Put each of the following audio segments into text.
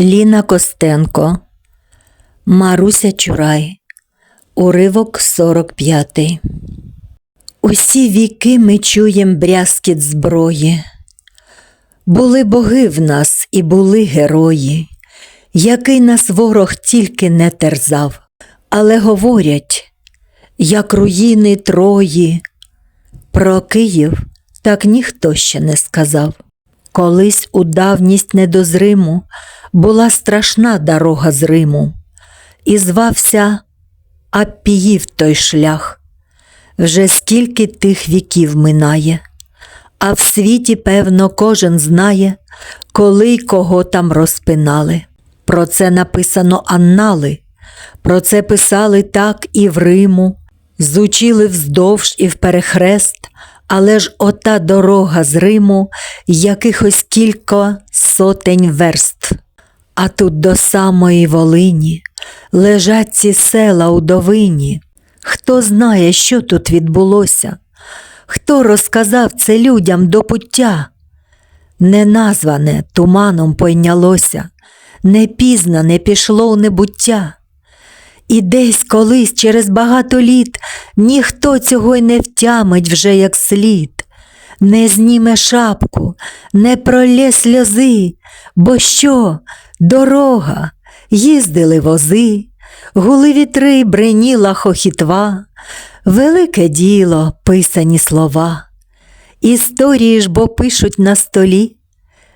Ліна Костенко, Маруся Чурай, уривок 45. Усі віки ми чуєм брязкіт зброї. Були боги в нас і були герої, який нас ворог тільки не терзав, але говорять, як руїни Трої, про Київ так ніхто ще не сказав. Колись у давність недозриму була страшна дорога з Риму, і звався Аппіїв той шлях. Вже скільки тих віків минає, а в світі, певно, кожен знає, коли й кого там розпинали. Про це написано аннали, про це писали так і в Риму, зучили вздовж і вперехрест, але ж ота дорога з Риму якихось кілька сотень верст. А тут до самої Волині лежать ці села у довині. Хто знає, що тут відбулося? Хто розказав це людям до пуття? Неназване туманом пойнялося, непізнане пішло у небуття. І десь колись через багато літ ніхто цього й не втямить вже як слід, не зніме шапку, не пролє сльози, бо що, дорога, їздили вози, гули вітри, бреніла хохітва, велике діло, писані слова. Історії ж бо пишуть на столі,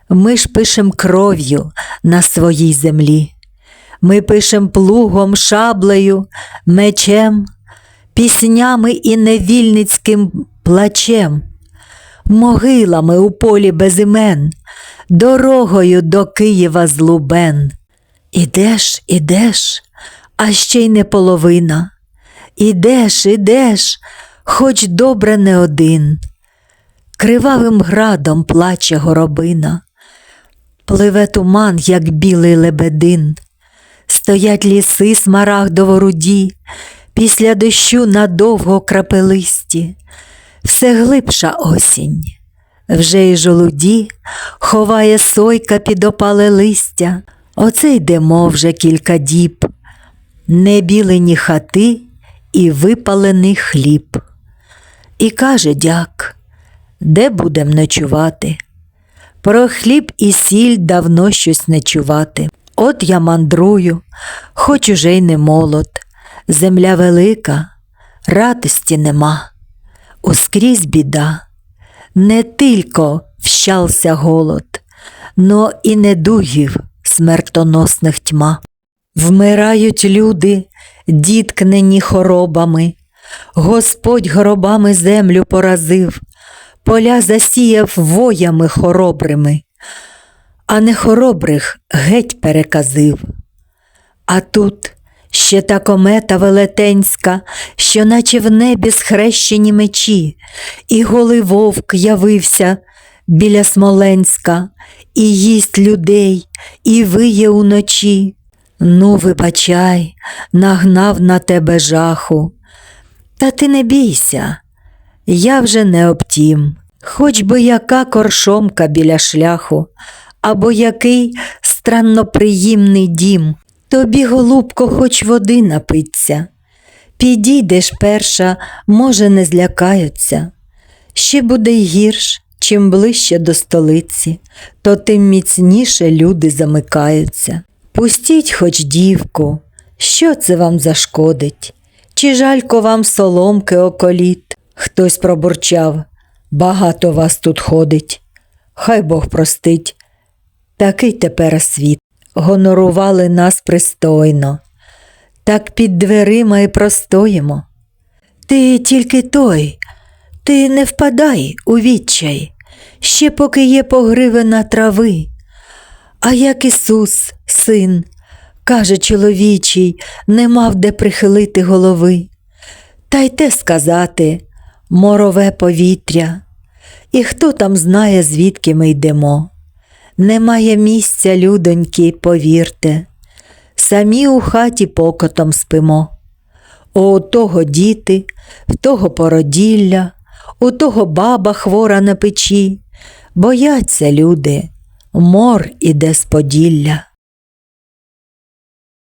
ми ж пишем кров'ю на своїй землі. Ми пишем плугом, шаблею, мечем, піснями і невільницьким плачем, могилами у полі без імен, дорогою до Києва з Лубен. Ідеш, ідеш, а ще й не половина. Ідеш, ідеш, хоч добре не один. Кривавим градом плаче горобина, пливе туман, як білий лебедин. Стоять ліси смарагдово руді, після дощу надовго крапелисті, все глибша осінь, вже й жолуді ховає сойка під опале листя, оце йдемо вже кілька діб, не білені хати і випалений хліб. І каже дяк, де будем ночувати? Про хліб і сіль давно щось не чувати. От я мандрую, хоч уже й не молод, земля велика, радості нема, ускрізь біда, не тільки вщався голод, но і недугів смертоносних тьма. Вмирають люди, діткнені хоробами, Господь гробами землю поразив, поля засіяв воями хоробрими а не хоробрих геть переказив. А тут ще та комета велетенська, що наче в небі схрещені мечі, і голий вовк явився біля Смоленська, і їсть людей, і виє уночі. Ну, вибачай, нагнав на тебе жаху. Та ти не бійся, я вже не обтім, хоч би яка коршомка біля шляху, або який странноприємний дім. Тобі, голубко, хоч води напиться. Підійдеш перша, може, не злякаються. Ще буде й гірш, чим ближче до столиці, то тим міцніше люди замикаються. Пустіть хоч дівку, що це вам зашкодить? Чи жалько вам соломки околіт? Хтось пробурчав, багато вас тут ходить. Хай Бог простить, Такий тепер світ. Гонорували нас пристойно, так під дверима і простоїмо. Ти тільки той, ти не впадай у відчай, ще поки є погривена трави. А як Ісус, син, каже чоловічий, не мав де прихилити голови. Та й те сказати морове повітря, і хто там знає, звідки ми йдемо. Немає місця, людоньки, повірте, самі у хаті покотом спимо. У того діти, в того породілля, у того баба хвора на печі, бояться люди, мор іде з поділля.